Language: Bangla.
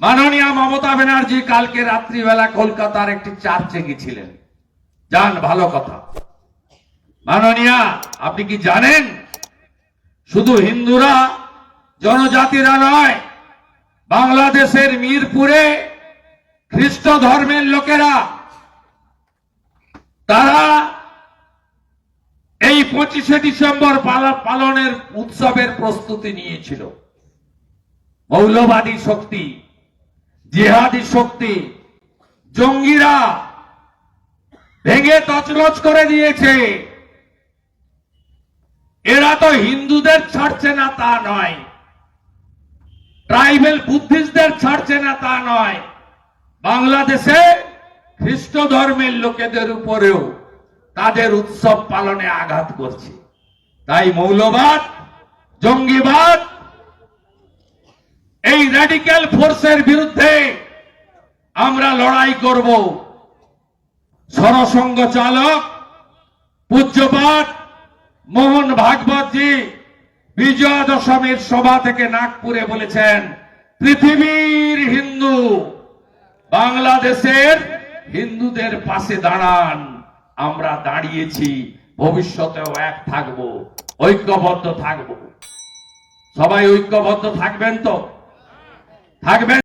মাননীয় মমতা ব্যানার্জি কালকে রাত্রিবেলা কলকাতার একটি চার্চে গেছিলেন যান, ভালো কথা। মাননীয়া, আপনি কি জানেন? শুধু হিন্দুরা, জনজাতিরা নয়, বাংলাদেশের মিরপুরে খ্রিস্ট ধর্মের লোকেরা, তারা এই পঁচিশে ডিসেম্বর পালনের উৎসবের প্রস্তুতি নিয়েছিল। মৌলবাদী শক্তি জিহাদি শক্তি, জঙ্গিরা ভেঙে তছনছ করে দিয়েছে। এরা তো হিন্দুদের ছাড়ছে না, তা নয়। ট্রাইবেল বুদ্ধিস্টদের ছাড়ছে না, তা নয়। বাংলাদেশে খ্রিস্ট ধর্মের লোকেদের উপরেও তাদের উৎসব পালনে আঘাত করছে। তাই মৌলবাদ, জঙ্গিবাদ এই র্যাডিক্যাল ফোর্সের বিরুদ্ধে আমরা লড়াই করব। সরসঙ্গ চালক, পূজ্যপাঠ মোহন ভাগবতজি বিজয়া দশমীর সভা থেকে নাগপুরে বলেছেন, পৃথিবীর হিন্দু বাংলাদেশের হিন্দুদের পাশে দাঁড়ান, আমরা দাঁড়িয়েছি, ভবিষ্যতেও এক থাকব, ঐক্যবদ্ধ থাকব। সবাই ঐক্যবদ্ধ থাকবেন তো? থাকবেন